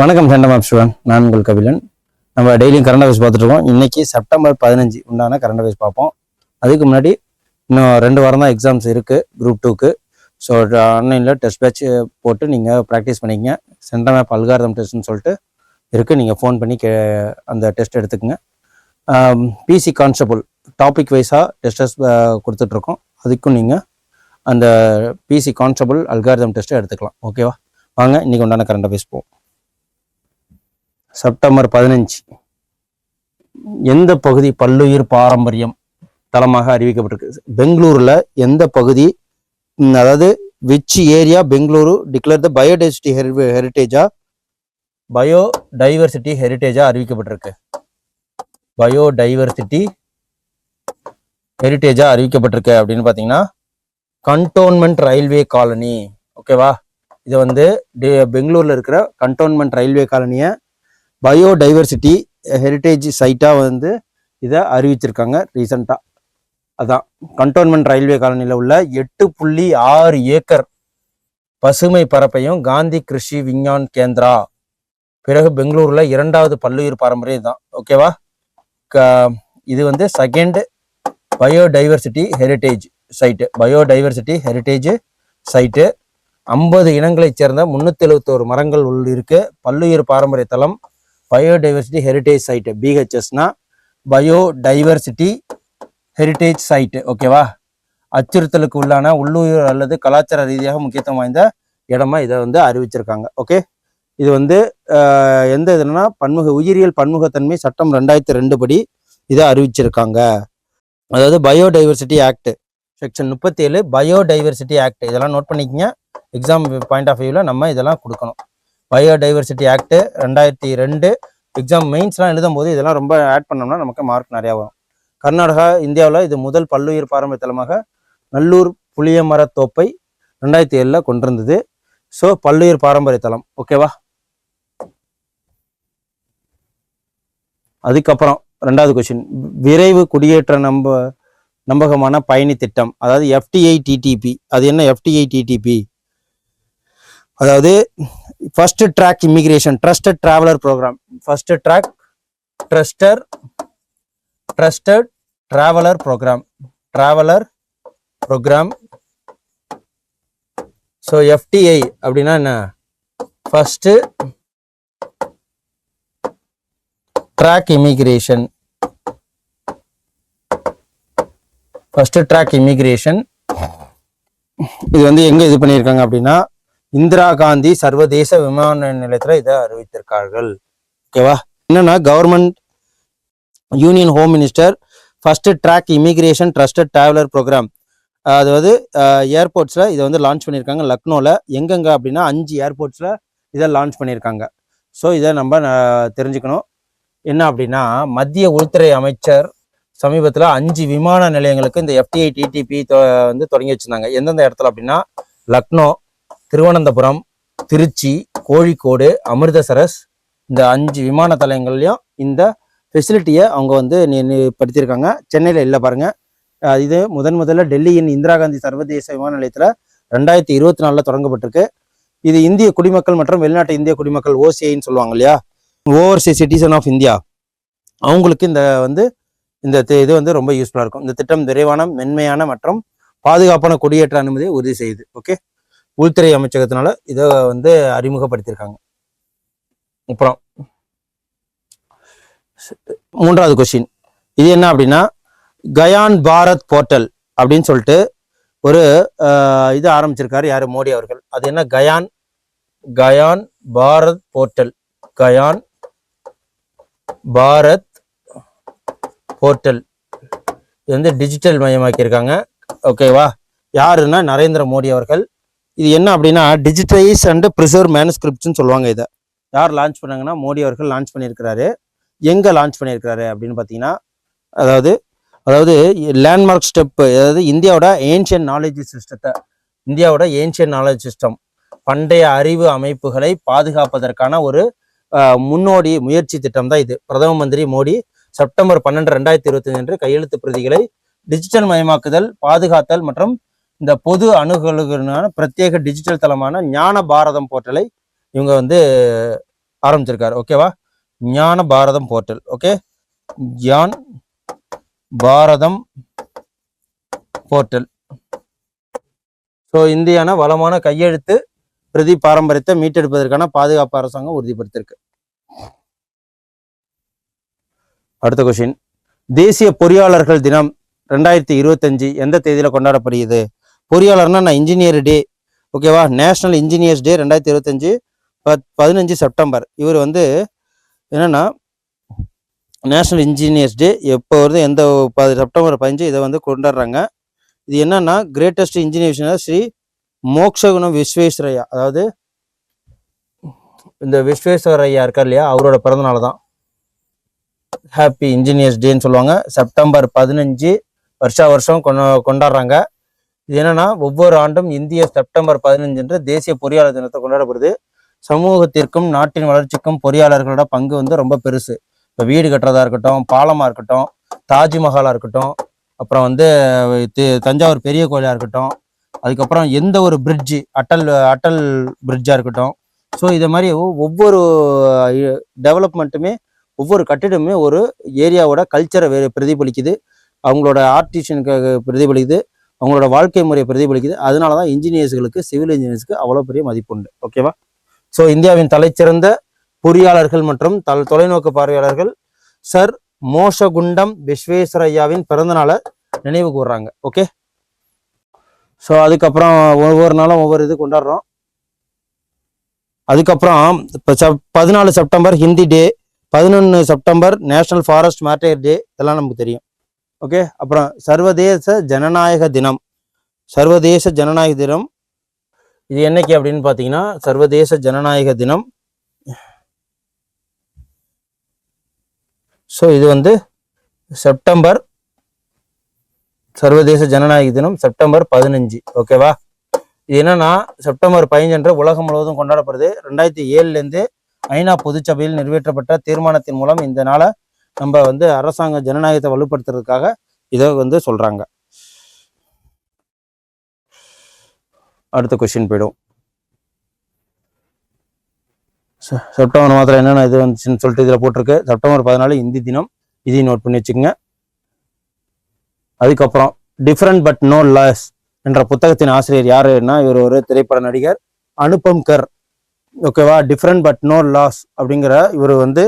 வணக்கம் centum app நான் உங்கள் கபிலன். நம்ம டெய்லியும் கரண்ட் அஃபேர்ஸ் பார்த்துட்டு இன்னைக்கு செப்டம்பர் பதினஞ்சு உண்டான கரண்ட் அஃபேர்ஸ் பார்ப்போம். அதுக்கு முன்னாடி இன்னும் ரெண்டு வாரம் தான் எக்ஸாம்ஸ் இருக்குது குரூப் டூக்கு ஸோ ஆன்லைனில் டெஸ்ட் பேட்ச் போட்டு நீங்கள் ப்ராக்டிஸ் பண்ணிக்கங்க. சென்டர் ஆப் அல்காரதம் டெஸ்ட்னு சொல்லிட்டு இருக்குது நீங்கள் ஃபோன் பண்ணி கே அந்த டெஸ்ட் எடுத்துக்கங்க. பிசி கான்ஸ்டபுள் டாபிக் வைஸாக டெஸ்டஸ் கொடுத்துட்ருக்கோம் அதுக்கும் நீங்கள் அந்த பிசி கான்ஸ்டபுள் அல்காரிதம் டெஸ்ட்டை எடுத்துக்கலாம். ஓகேவா வாங்க இன்னைக்கு உண்டான கரண்ட் அஃபேர்ஸ் போவோம். செப்டம்பர் பதினஞ்சு. எந்த பகுதி பல்லுயிர் பாரம்பரியம் தளமாக அறிவிக்கப்பட்டிருக்கு? பெங்களூரில் எந்த பகுதி அதாவது which area Bengaluru declare the biodiversity ஹெரிட்டேஜா bio biodiversity ஹெரிட்டேஜா அறிவிக்கப்பட்டிருக்கு? பயோடைவர்சிட்டி ஹெரிட்டேஜாக அறிவிக்கப்பட்டிருக்கு அப்படின்னு பார்த்தீங்கன்னா கண்டோன்மெண்ட் ரயில்வே காலனி ஓகேவா இது வந்து பெங்களூரில் இருக்கிற கண்டோன்மெண்ட் ரயில்வே காலனியை பயோடைவர்சிட்டி ஹெரிட்டேஜ் சைட்டாக வந்து இதை அறிவிச்சிருக்காங்க ரீசண்டாக அதான். கண்டோன்மெண்ட் ரயில்வே காலனியில் உள்ள எட்டு புள்ளி ஆறு ஏக்கர் பசுமை பரப்பையும் காந்தி கிருஷி விஞ்ஞான் கேந்திரா. பிறகு பெங்களூரில் இரண்டாவது பல்லுயிர் பாரம்பரியம் தான் ஓகேவா க- இது வந்து second biodiversity heritage site biodiversity heritage site ஐம்பது இனங்களைச் சேர்ந்த முந்நூற்றி எழுபத்தோரு மரங்கள் உள் இருக்கு. பல்லுயிர் பாரம்பரிய தளம். பயோடைவர்சிட்டி ஹெரிட்டேஜ் சைட்டு பிஹெச்எஸ்னா பயோடைவர்சிட்டி ஹெரிட்டேஜ் சைட்டு ஓகேவா அச்சுறுத்தலுக்கு உள்ளான உள்ளூர் அல்லது கலாச்சார ரீதியாக முக்கியத்துவம் வாய்ந்த இடமா இதை வந்து அறிவிச்சிருக்காங்க. ஓகே இது வந்து எந்த இதுனா பன்முக உயிரியல் பன்முகத்தன்மை சட்டம் ரெண்டாயிரத்தி ரெண்டு படி இதை அறிவிச்சிருக்காங்க. அதாவது பயோடைவர்சிட்டி ஆக்ட் செக்ஷன் முப்பத்தி ஏழு பயோடைவர்சிட்டி ஆக்ட் இதெல்லாம் நோட் பண்ணிக்கங்க. எக்ஸாம் பாயிண்ட் ஆஃப் வியூவில் நம்ம இதெல்லாம் கொடுக்கணும். பயோடைவர்சிட்டி ஆக்ட் ரெண்டாயிரத்தி ரெண்டு எக்ஸாம் மெயின்ஸ்லாம் எழுதும் போது இதெல்லாம் ரொம்ப ஆட் பண்ணோம்னா நமக்கு மார்க் நிறையா வரும். கர்நாடகா இந்தியாவில் இது முதல் பல்லுயிர் பாரம்பரிய தலமாக நல்லூர் புளியமரத்தோப்பை ரெண்டாயிரத்தி ஏழில் கொண்டிருந்தது. ஸோ பல்லுயிர் பாரம்பரிய தலம் ஓகேவா அதுக்கப்புறம் ரெண்டாவது கொஸ்டின் விரைவு குடியேற்ற நம்ப நம்பகமான பயணி திட்டம் அதாவது எஃப்டிஐ டிடிபி அது என்ன எஃப்டிஐ டிடிபி அதாவது first track immigration trusted traveller programme first track truster trusted traveller programme traveller programme so FTI அப்படின்னா என்ன? First track immigration first track immigration இது வந்து எங்க இது பண்ணியிருக்காங்க அப்படின்னா இந்திரா காந்தி சர்வதேச விமான நிலையத்துல இதை அறிவித்திருக்கார்கள். ஓகேவா என்னன்னா government union home minister first track immigration trusted traveller programme அதாவது ஏர்போர்ட்ஸில் இதை வந்து லான்ச் பண்ணியிருக்காங்க. லக்னோவில் எங்கெங்க அப்படின்னா அஞ்சு ஏர்போர்ட்ஸில் இதை லான்ச் பண்ணியிருக்காங்க. ஸோ இதை நம்ம தெரிஞ்சுக்கணும். என்ன அப்படின்னா மத்திய உள்துறை அமைச்சர் சமீபத்தில் அஞ்சு விமான நிலையங்களுக்கு இந்த எஃப்டிஐ டிடிபி வந்து தொடங்கி வச்சிருந்தாங்க. எந்தெந்த இடத்துல அப்படின்னா லக்னோ திருவனந்தபுரம் திருச்சி கோழிக்கோடு அமிர்தசரஸ் இந்த அஞ்சு விமான தலங்கள்லையும் இந்த ஃபெசிலிட்டியை அவங்க வந்து நி- படுத்தியிருக்காங்க சென்னையில் இல்லை பாருங்கள் இது முதன் முதல்ல டெல்லியின் இந்திரா காந்தி சர்வதேச விமான நிலையத்தில் ரெண்டாயிரத்தி இருபத்தி நாலில் தொடங்கப்பட்டிருக்கு. இது இந்திய குடிமக்கள் மற்றும் வெளிநாட்டு இந்திய குடிமக்கள் ஓசிஐன்னு சொல்லுவாங்க இல்லையா? ஓவர்சீஸ் சிட்டிசன் ஆஃப் இந்தியா அவங்களுக்கு இந்த வந்து இந்த இது வந்து ரொம்ப யூஸ்ஃபுல்லாக இருக்கும். இந்த திட்டம் விரைவான மென்மையான மற்றும் பாதுகாப்பான குடியேற்ற அனுமதியை உறுதி செய்யுது. ஓகே உள்துறை அமைச்சகத்தினால இதை வந்து அறிமுகப்படுத்தியிருக்காங்க. அப்புறம் மூன்றாவது கொஸ்டின் இது என்ன அப்படின்னா கயான் பாரத் போர்ட்டல் அப்படின்னு சொல்லிட்டு ஒரு இது ஆரம்பிச்சிருக்காரு யாரு? மோடி அவர்கள். அது என்ன? கயான் கயான் பாரத் போர்ட்டல் கயான் பாரத் போர்ட்டல் இது வந்து டிஜிட்டல் மயமாக்கியிருக்காங்க. ஓகேவா யாருன்னா நரேந்திர மோடி அவர்கள். இது என்ன அப்படின்னா டிஜிட்டலைஸ் அண்ட் ப்ரிசர்வ் மேனுஸ்கிரிப்ட்ஸ்னு சொல்லுவாங்க இதை. யார் லான்ச் பண்ணாங்கன்னா மோடி அவர்கள் லான்ச் பண்ணியிருக்கிறாரு. எங்கே லான்ச் பண்ணியிருக்கிறாரு அப்படின்னு பார்த்தீங்கன்னா அதாவது அதாவது லேண்ட்மார்க் ஸ்டெப்பு அதாவது இந்தியாவோட ஏன்ஷியன் நாலேஜ் சிஸ்டத்தை இந்தியாவோட ஏன்ஷியன் நாலேஜ் சிஸ்டம் பண்டைய அறிவு அமைப்புகளை பாதுகாப்பதற்கான ஒரு முன்னோடி முயற்சி திட்டம் தான் இது. பிரதம மந்திரி மோடி செப்டம்பர் பன்னெண்டு ரெண்டாயிரத்தி இருபத்தி அன்று கையெழுத்து பிரதிகளை டிஜிட்டல் மயமாக்குதல் பாதுகாத்தல் மற்றும் இந்த பொது அணுகலுக்கான பிரத்யேக டிஜிட்டல் தளமான ஞான பாரதம் போர்ட்டலை இவங்க வந்து ஆரம்பிச்சிருக்காரு. ஓகேவா ஞான பாரதம் போர்ட்டல். ஓகே ஞான் பாரதம் போர்ட்டல். ஸோ இந்தியான வளமான கையெழுத்து பிரதி பாரம்பரியத்தை மீட்டெடுப்பதற்கான பாதுகாப்பு அரசாங்கம் உறுதிப்படுத்தியிருக்கு. அடுத்த கொஷின் தேசிய பொறியாளர்கள் தினம் ரெண்டாயிரத்தி இருபத்தஞ்சு எந்த தேதியில் கொண்டாடப்படுகிறது? பொறியாளர்னா நான் இன்ஜினியர் டே ஓகேவா நேஷனல் இன்ஜினியர்ஸ் டே ரெண்டாயிரத்தி இருபத்தஞ்சு பத் பதினஞ்சு செப்டம்பர். இவர் வந்து என்னன்னா நேஷனல் இன்ஜினியர்ஸ் டே எப்போ வருது எந்த ப- செப்டம்பர் பதினஞ்சு இதை வந்து கொண்டாடுறாங்க. இது என்னன்னா கிரேட்டஸ்ட் இன்ஜினியர்ஸ்னா ஸ்ரீ மோக்ஷகுணம் விஸ்வேஸ்வரையா அதாவது இந்த விஸ்வேஸ்வரையா இருக்கார் இல்லையா அவரோட பிறந்தநாள் தான். ஹாப்பி இன்ஜினியர்ஸ் டேன்னு சொல்லுவாங்க. செப்டம்பர் பதினஞ்சு வருஷா வருஷம் கொண்டா கொண்டாடுறாங்க. இது என்னன்னா ஒவ்வொரு ஆண்டும் இந்திய செப்டம்பர் பதினஞ்சு என்று தேசிய பொறியாளர் தினத்தை கொண்டாடப்படுது. சமூகத்திற்கும் நாட்டின் வளர்ச்சிக்கும் பொறியாளர்களோட பங்கு வந்து ரொம்ப பெருசு. இப்போ வீடு கட்டுறதா இருக்கட்டும் பாலமாக இருக்கட்டும் தாஜ்மஹாலாக இருக்கட்டும் அப்புறம் வந்து தஞ்சாவூர் பெரிய கோயிலாக இருக்கட்டும் அதுக்கப்புறம் எந்த ஒரு பிரிட்ஜு அட்டல் அட்டல் பிரிட்ஜாக இருக்கட்டும். ஸோ இதை மாதிரி ஒவ்வொரு டெவலப்மெண்ட்டுமே ஒவ்வொரு கட்டிடமே ஒரு ஏரியாவோட கல்ச்சரை வே பிரதிபலிக்குது. அவங்களோட ஆர்டிஷனுக்கு பிரதிபலிக்குது. அவங்களோட வாழ்க்கை முறையை பிரதிபலிக்குது. அதனால தான் இன்ஜினியர்ஸுகளுக்கு சிவில் இன்ஜினியர்ஸுக்கு அவ்வளோ பெரிய மதிப்பு உண்டு ஓகேவா ஸோ இந்தியாவின் தலைச்சிறந்த பொறியாளர்கள் மற்றும் தல் தொலைநோக்கு பார்வையாளர்கள் சர் மோஷகுண்டம் விஸ்வேஸ்வரையாவின் பிறந்த நினைவு கூர்றாங்க ஓகே ஸோ அதுக்கப்புறம் ஒவ்வொரு நாளும் ஒவ்வொரு இது கொண்டாடுறோம். அதுக்கப்புறம் இப்போ செப் பதினாலு செப்டம்பர் ஹிந்தி டே பதினொன்று September national forest martyr day இதெல்லாம் நமக்கு தெரியும். ஓகே? அப்புறம் சர்வதேச ஜனநாயக தினம். சர்வதேச ஜனநாயக தினம். இது என்னைக்கு அப்படின்னு பார்த்தீங்கன்னா சர்வதேச ஜனநாயக தினம். ஸோ இது வந்து செப்டம்பர் சர்வதேச ஜனநாயக தினம் செப்டம்பர் பதினஞ்சு. ஓகேவா? இது என்னன்னா செப்டம்பர் பதினஞ்சன்று உலகம் முழுவதும் கொண்டாடப்படுது. ரெண்டாயிரத்தி ஏழுலேருந்து ஐநா பொதுச்சபையில் நிறைவேற்றப்பட்ட தீர்மானத்தின் மூலம் இந்த நாளை நம்ம வந்து அரசாங்க ஜனநாயகத்தை வலுப்படுத்துறதுக்காக இதை வந்து சொல்கிறாங்க அடுத்த கொஸ்டின் போயிடும். செப்டம்பர் மாதத்தில் என்னென்ன இது வந்துச்சுன்னு சொல்லிட்டு இதில் போட்டிருக்கு. செப்டம்பர் பதினாலு இந்தி தினம். இதையும் நோட் பண்ணி வச்சுக்கோங்க. அதுக்கப்புறம் டிஃப்ரெண்ட் பட் நோ லாஸ் என்ற புத்தகத்தின் ஆசிரியர் யாருன்னா இவர் ஒரு திரைப்பட நடிகர். அனுபம் கர் ஓகேவா டிஃப்ரெண்ட் பட் நோ லாஸ் அப்படிங்கிற இவர் வந்து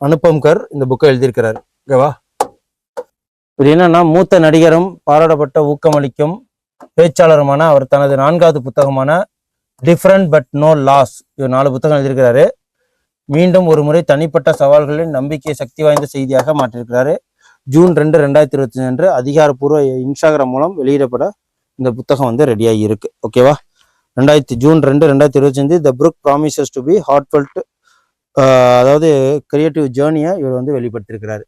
அனுபம் கர் இந்த புக்கை எழுதியிருக்கிறார். ஓகேவா இவர் என்னன்னா மூத்த நடிகரும் பாராட்டப்பட்ட ஊக்கமளிக்கும் பேச்சாளருமான அவர் தனது நான்காவது புத்தகமான டிஃப்ரெண்ட் பட் நோ லாஸ் இவர் நாலு புத்தகம் எழுதியிருக்கிறாரு. மீண்டும் ஒரு முறை தனிப்பட்ட சவால்களின் நம்பிக்கை சக்தி வாய்ந்த செய்தியாக மாற்றிருக்கிறாரு ஜூன் ரெண்டு ரெண்டாயிரத்தி இருபத்தி அன்று அதிகாரப்பூர்வ இன்ஸ்டாகிராம் மூலம் வெளியிடப்பட இந்த புத்தகம் வந்து ரெடியாகி இருக்கு. ஓகேவா ரெண்டாயிரத்தி ஜூன் ரெண்டு ரெண்டாயிரத்தி இருபத்தஞ்சு the book promises to be heartfelt அதாவது கிரியேட்டிவ் ஜேர்னியை இவர் வந்து வெளிப்படுத்தியிருக்கிறாரு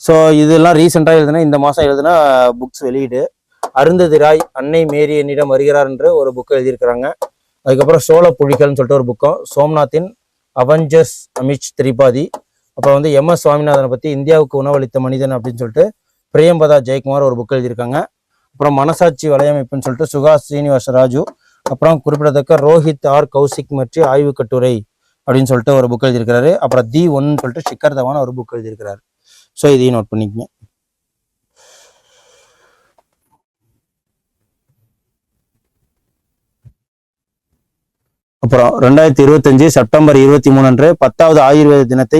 ஸோ இதெல்லாம் ரீசெண்டாக எழுதுனா இந்த மாதம் எழுதுனா புக்ஸ் வெளியீடு. அருந்ததி ராய் அன்னை மேரி என்னிடம் வருகிறார் என்று ஒரு புக் எழுதியிருக்கிறாங்க. அதுக்கப்புறம் சோழ புலிகள்னு சொல்லிட்டு ஒரு புக்கம் சோம்நாத்தின் அவெஞ்சர்ஸ் அமித் திரிபாதி அப்புறம் வந்து எம் எஸ் சுவாமிநாதனை பற்றி இந்தியாவுக்கு உணவளித்த மனிதன் அப்படின்னு சொல்லிட்டு பிரியம்பதா ஜெயக்குமார் ஒரு புக் எழுதியிருக்காங்க. அப்புறம் மனசாட்சி வலையமைப்புன்னு சொல்லிட்டு சுகாஷ் ஸ்ரீனிவாச ராஜு. அப்புறம் குறிப்பிடத்தக்க ரோஹித் ஆர் கௌசிக் மற்றும் ஆய்வு கட்டுரை அப்படின்னு சொல்லிட்டு ஒரு புக் எழுதியிருக்கிறாரு. அப்புறம் தி ஒன்னு சொல்லிட்டு ஷிக்கர் ஒரு புக் எழுதியிருக்கிறாரு. ஸோ இதையும் நோட் பண்ணிக்கங்க. அப்புறம் ரெண்டாயிரத்தி இருபத்தஞ்சு செப்டம்பர் இருபத்தி மூணு அன்று பத்தாவது ஆயுர்வேத தினத்தை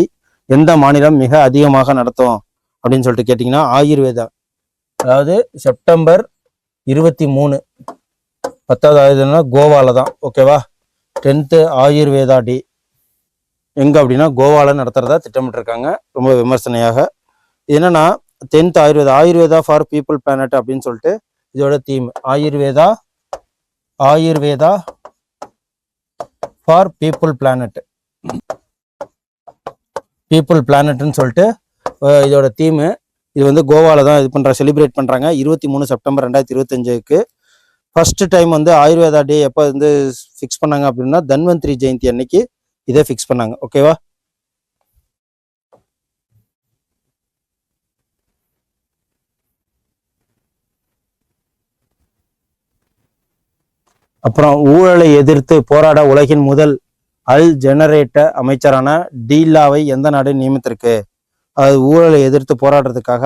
எந்த மாநிலம் மிக அதிகமாக நடத்தும் அப்படின்னு சொல்லிட்டு கேட்டிங்கன்னா ஆயுர்வேதா. அதாவது செப்டம்பர் இருபத்தி மூணு பத்தாவது ஆயுர்வேதம்னா கோவால தான் ஓகேவா டென்த்து ஆயுர்வேதா டே. எங்கே அப்படின்னா கோவாவில் நடத்துகிறதா திட்டமிட்டிருக்காங்க. ரொம்ப விமர்சனையாக. இது tenth Ayurveda Ayurveda for people planet அப்படின்னு சொல்லிட்டு இதோட theme Ayurveda Ayurveda for people planet people பிளானட்னு சொல்லிட்டு இதோட தீமு இது வந்து கோவால தான் இது பண்ணுற செலிப்ரேட் பண்றாங்க. இருபத்தி மூணு செப்டம்பர் ரெண்டாயிரத்தி இருபத்தஞ்சுக்கு. ஃபஸ்ட்டு டைம் வந்து ஆயுர்வேதா டே எப்போ வந்து ஃபிக்ஸ் பண்ணாங்க அப்படின்னா தன்வந்திரி ஜெயந்தி அன்னைக்கு இதை ஃபிக்ஸ் பண்ணாங்க. ஓகேவா அப்புறம் ஊழலை எதிர்த்து போராட உலகின் முதல் அல் ஜெனரேட்ட அமைச்சரான டீலாவை எந்த நாடு நியமித்திருக்கு? அது ஊழலை எதிர்த்து போராடுறதுக்காக.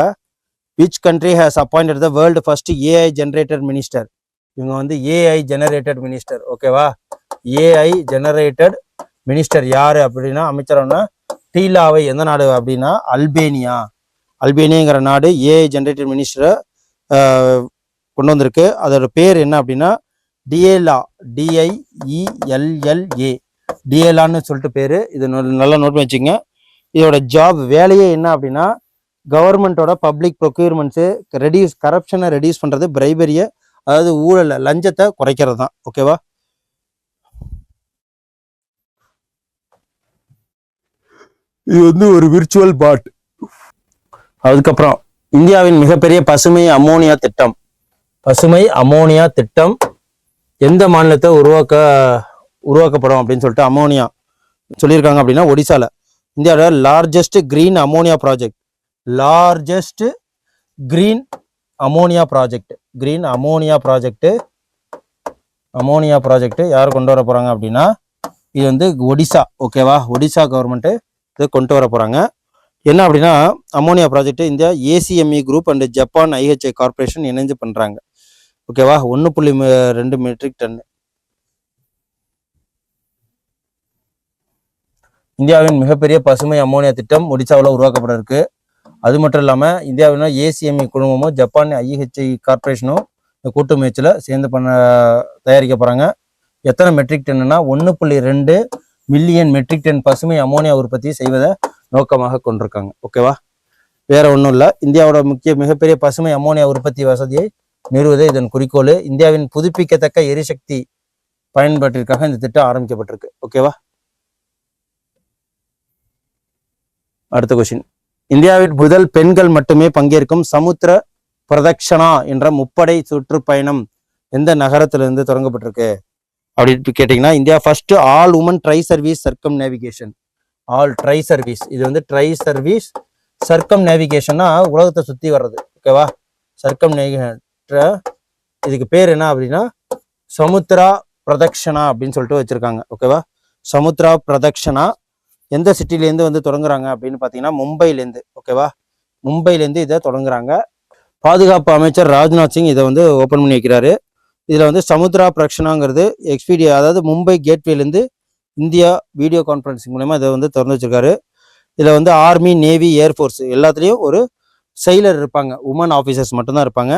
Which country has appointed the world first AI generated minister இவங்க வந்து ஏஐ ஜெனரேட்டட் மினிஸ்டர் ஓகேவா ஏஐ ஜெனரேட்டட் மினிஸ்டர் யாரு அப்படின்னா அமைச்சரான டீலாவை எந்த நாடு அப்படின்னா அல்பேனியா. அல்பேனியாங்கிற நாடு ஏஐ ஜெனரேட்டட் மினிஸ்டரை கொண்டு வந்திருக்கு. அதோட பேர் என்ன அப்படின்னா டிஏலா டிஐஇஎல்எல்ஏ டிஏலான்னு சொல்லிட்டு பேர். இது நொ- நல்லா நோட் பண்ணி வச்சுங்க இதோட ஜாப் வேலையே என்ன அப்படின்னா கவர்மெண்ட்டோட பப்ளிக் ப்ரொக்யூர்மெண்ட்ஸு ரெடியூஸ் கரப்ஷனை ரெடியூஸ் பண்ணுறது பிரைபரியை அதாவது ஊழலை லஞ்சத்தை குறைக்கிறது தான். ஓகேவா இது வந்து ஒரு விர்ச்சுவல் பாட் அதுக்கப்புறம் இந்தியாவின் மிகப்பெரிய பசுமை அம்மோனியா திட்டம். பசுமை அம்மோனியா திட்டம். எந்த மாநிலத்தை உருவாக்க உருவாக்கப்படும் அப்படின்னு சொல்லிட்டு அம்மோனியா சொல்லியிருக்காங்க அப்படின்னா ஒடிசாவில் இந்தியாவில் largest green ammonia project largest green ammonia project green ammonia project ammonia project யார் கொண்டு வர போகிறாங்க அப்படின்னா இது வந்து ஒடிசா ஓகேவா ஒடிசா கவர்மெண்ட்டு இது கொண்டு வர போகிறாங்க என்ன அப்படின்னா ammonia project India ACME group and Japan IHI corporation இணைஞ்சு பண்ணுறாங்க ஓகேவா? ஒன்று புள்ளி ரெண்டு மெட்ரிக் டன் இந்தியாவின் மிகப்பெரிய பசுமை அம்மோனியா திட்டம் ஒடிசாவில் உருவாக்கப்பட இருக்கு அது மட்டும் இல்லாமல் இந்தியாவின் ஏசிஎம்இ குழுமமும் ஜப்பான் ஐஹெச்ஐ கார்பரேஷனும் இந்த கூட்டு முயற்சியில் சேர்ந்து பண்ண தயாரிக்க போகிறாங்க எத்தனை மெட்ரிக் டன்னுனா ஒன்று புள்ளி ரெண்டு மில்லியன் மெட்ரிக் டன் பசுமை அமோனியா உற்பத்தி செய்வதை நோக்கமாக கொண்டிருக்காங்க. ஓகேவா? வேற ஒன்றும் இல்லை. இந்தியாவோட முக்கிய மிகப்பெரிய பசுமை அமோனியா உற்பத்தி வசதியை நிறுவதே இதன் குறிக்கோள். இந்தியாவின் புதுப்பிக்கத்தக்க எரிசக்தி பயன்பாட்டிற்காக இந்த திட்டம் ஆரம்பிக்கப்பட்டிருக்கு. ஓகேவா அடுத்த கொஸ்டின் இந்தியாவின் முதல் பெண்கள் மட்டுமே பங்கேற்கும் சமுத்திர பிரதக்ஷனா என்ற முப்படை சுற்றுப்பயணம் எந்த நகரத்திலிருந்து தொடங்கப்பட்டிருக்கு? அப்படின்னு கேட்டிங்கன்னா India first all women tri service circumnavigation all tri service இது வந்து ட்ரை சர்வீஸ் சர்க்கம் நேவிகேஷன்னா உலகத்தை சுற்றி வர்றது. ஓகேவா சர்க்கம் இதுக்கு பேர் என்ன அப்படின்னா சமுத்ரா பிரதக்ஷனா அப்படின்னு சொல்லிட்டு வச்சிருக்காங்க. ஓகேவா சமுத்ரா பிரதக்ஷனா எந்த சிட்டிலேருந்து வந்து தொடங்குறாங்க அப்படின்னு பார்த்தீங்கன்னா மும்பைலேருந்து ஓகேவா மும்பைலேருந்து இதை தொடங்குறாங்க. பாதுகாப்பு அமைச்சர் ராஜ்நாத் சிங் இதை வந்து ஓப்பன் பண்ணி வைக்கிறாரு. இதில் வந்து சமுத்ரா பிரக்ஷனாங்கிறது எக்ஸ்பீடியா அதாவது மும்பை கேட்வேலேருந்து இந்தியா வீடியோ கான்ஃபரன்சிங் மூலயமா இதை வந்து திறந்து வச்சிருக்காரு. இதில் வந்து ஆர்மி நேவி ஏர்ஃபோர்ஸ் எல்லாத்துலேயும் ஒரு செயலர் இருப்பாங்க. உமன் ஆஃபீஸர்ஸ் மட்டும்தான் இருப்பாங்க.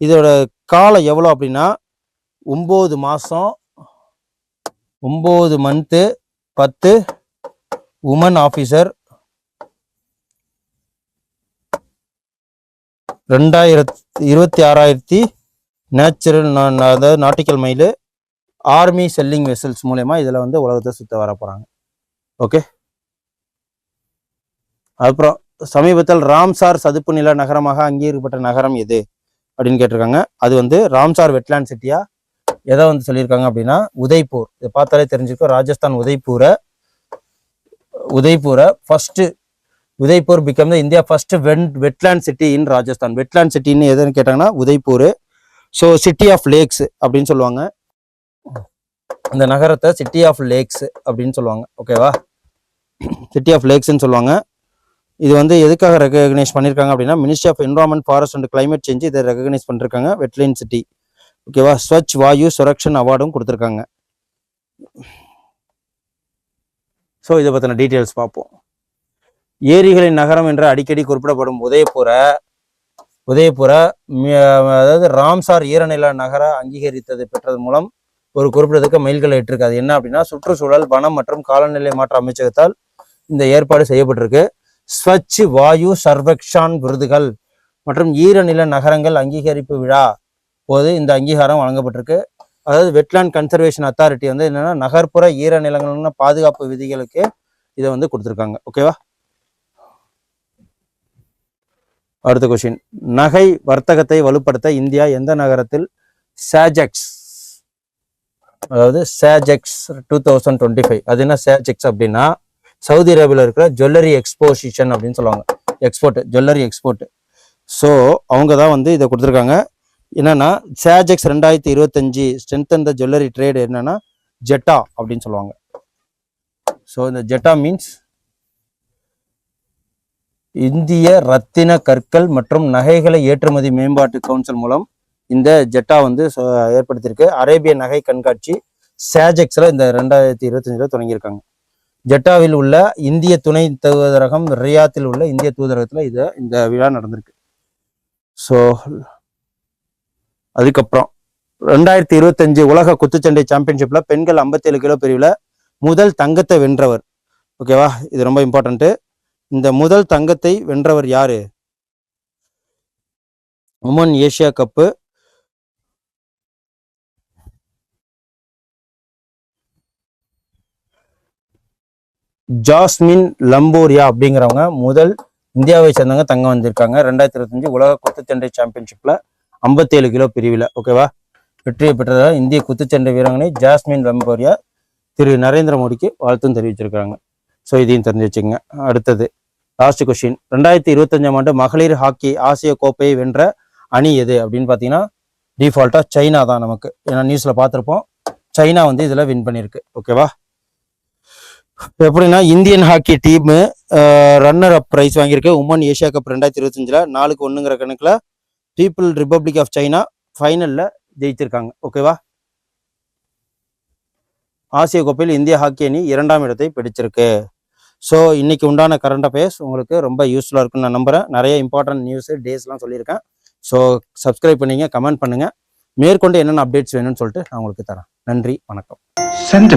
இதோட காலம் எவ்வளோ அப்படின்னா ஒம்பது மாதம் ஒம்பது மந்த்து பத்து உமன் ஆஃபீஸர் ரெண்டாயிரத்தி இருபத்தி ஆறாயிரத்தி நேச்சுரல் அதாவது nautical mile army sailing vessels மூலயமா இதில் வந்து உலகத்தை சுற்ற வர போகிறாங்க ஓகே அப்புறம் சமீபத்தில் ராம்சார் சதுப்பு நில நகரமாக அங்கீகரிக்கப்பட்ட நகரம் எது? அப்படின்னு கேட்டிருக்காங்க. அது வந்து ராம்சார் வெட்லேண்ட் சிட்டியா? எதை வந்து சொல்லியிருக்காங்க அப்படின்னா உதய்பூர். இதை பார்த்தாலே தெரிஞ்சுக்கோ ராஜஸ்தான் உதய்பூரை உதய்பூரை first Udaipur become the India first when wetland city in Rajasthan. Wetland சிட்டின்னு எதுன்னு கேட்டாங்கன்னா Udaipur. So city of lakes அப்படின்னு சொல்லுவாங்க. இந்த நகரத்தை சிட்டி ஆஃப் லேக்ஸ் அப்படின்னு சொல்லுவாங்க. ஓகேவா சிட்டி ஆஃப் லேக்ஸ்ன்னு சொல்லுவாங்க. இது வந்து எதுக்காக ரெகக்னைஸ் பண்ணியிருக்காங்க அப்படின்னா ministry of environment forest and climate change இதை ரெகக்னைஸ் பண்ணிருக்காங்க வெட்லைன் சிட்டி ஓகேவா ஸ்வச் வாயு சுரக்ஷன் அவார்டும் கொடுத்துருக்காங்க. ஸோ இதை பற்றின டீட்டெயில்ஸ் பார்ப்போம். ஏரிகளின் நகரம் என்று அடிக்கடி குறிப்பிடப்படும் உதயபுர உதயபுர அதாவது ராம்சார் ஈரநில நகர அங்கீகரித்தது பெற்றது மூலம் ஒரு குறிப்பிடத்தக்க மைல்கல் எட்டிருக்கு அது என்ன அப்படின்னா சுற்றுச்சூழல் வனம் மற்றும் காலநிலை மாற்ற அமைச்சகத்தால் இந்த ஏற்பாடு செய்யப்பட்டிருக்கு. ஸ்வச் வாயு சர்வக்ஷான் விருதுகள் மற்றும் ஈரநில நகரங்கள் அங்கீகரிப்பு விழா. போது இந்த அங்கீகாரம் வழங்கப்பட்டிருக்கு. அதாவது வெட்லாண்ட் கன்சர்வேஷன் அத்தாரிட்டி வந்து என்னென்னா நகர்ப்புற ஈரநிலங்கள்னு பாதுகாப்பு விதிகளுக்கு இதை வந்து கொடுத்துருக்காங்க. ஓகேவா அடுத்த கொஷின் நகை வர்த்தகத்தை வலுப்படுத்த இந்தியா எந்த நகரத்தில் சாஜெக்ஸ் அதாவது சேஜெக்ஸ் டூ தௌசண்ட் டுவெண்ட்டி ஃபைவ் அது என்ன சேஜெக்ஸ் அப்படின்னா சவுதி அரேபியில் இருக்கிற ஜுவல்லரி எக்ஸ்போசிஷன் அப்படின்னு சொல்லுவாங்க. எக்ஸ்போர்ட் ஜுவல்லரி எக்ஸ்போர்ட் ஸோ அவங்க தான் வந்து இதை கொடுத்துருக்காங்க. என்னன்னா சேஜெக்ஸ் ரெண்டாயிரத்தி இருபத்தஞ்சு ஸ்ட்ரென்த் த ஜுவல்லரி ட்ரேடு என்னன்னா ஜெட்டா அப்படின்னு சொல்லுவாங்க. ஸோ இந்த ஜெட்டா மீன்ஸ் இந்திய ரத்தின கற்கள் மற்றும் நகைகளை ஏற்றுமதி மேம்பாட்டு கவுன்சில் மூலம் இந்த ஜெட்டா வந்து ஏற்படுத்தியிருக்கு. அரேபிய நகை கண்காட்சி சேஜெக்ஸில் இந்த ரெண்டாயிரத்தி இருபத்தஞ்சில் தொடங்கியிருக்காங்க. ஜெட்டாவில் உள்ள இந்திய துணை தூதரகம் ரியாத்தில் உள்ள இந்திய தூதரகத்தில் இது இந்த விழா நடந்திருக்கு. ஸோ அதுக்கப்புறம் ரெண்டாயிரத்தி இருபத்தஞ்சு உலக குத்துச்சண்டை சாம்பியன்ஷிப்பில் பெண்கள் 57 கிலோ பிரிவில் முதல் தங்கத்தை வென்றவர். ஓகேவா இது ரொம்ப இம்பார்ட்டன்ட்டு இந்த முதல் தங்கத்தை வென்றவர் யாரு? Women Asia cup Jasmine Lamboria அப்படிங்கிறவங்க முதல் இந்தியாவை சேர்ந்தவங்க தங்கம் வந்திருக்காங்க. ரெண்டாயிரத்தி இருபத்தஞ்சு உலக குத்துச்சண்டை சாம்பியன்ஷிப்ல 57 கிலோ பிரிவில். ஓகேவா வெற்றியை பெற்றதாக இந்திய குத்துச்சண்டை வீராங்கனை ஜாஸ்மின் லம்போரியா திரு நரேந்திர மோடிக்கு வாழ்த்தும் தெரிவிச்சிருக்காங்க. ஸோ இதையும் தெரிஞ்சு வச்சுக்கோங்க. அடுத்தது லாஸ்ட் கொஸ்டின் ரெண்டாயிரத்தி இருபத்தஞ்சாம் ஆண்டு மகளிர் ஹாக்கி ஆசிய கோப்பையை வென்ற அணி எது அப்படின்னு பார்த்தீங்கன்னா டிஃபால்ட்டாக சைனா தான் நமக்கு. ஏன்னா நியூஸில் பார்த்துருப்போம் சைனா வந்து இதில் வின் பண்ணியிருக்கு. ஓகேவா எப்படின்னா Indian hockey team runner up prize வாங்கியிருக்கு. உமன் ஏஷியா கப் ரெண்டாயிரத்தி இருபத்தஞ்சில் நாலுக்கு ஒன்றுங்கிற கணக்கில் பீப்புள் ரிப்பப்ளிக் ஆஃப் சைனா ஃபைனலில் ஜெயிச்சிருக்காங்க ஓகேவா ஆசிய கோப்பையில் இந்திய ஹாக்கி அணி இரண்டாம் இடத்தை பிடிச்சிருக்கு. ஸோ இன்னைக்கு உண்டான கரண்ட் அஃபேர்ஸ் உங்களுக்கு ரொம்ப யூஸ்ஃபுல்லாக இருக்குன்னு நான் நம்புகிறேன் நிறைய இம்பார்ட்டன்ட் நியூஸு டேஸ்லாம் சொல்லியிருக்கேன். ஸோ சப்ஸ்கிரைப் பண்ணிங்க கமெண்ட் பண்ணுங்கள் மேற்கொண்டு என்னென்ன அப்டேட்ஸ் வேணும்னு சொல்லிட்டு நான் உங்களுக்கு தரேன். நன்றி வணக்கம். சென்ட்.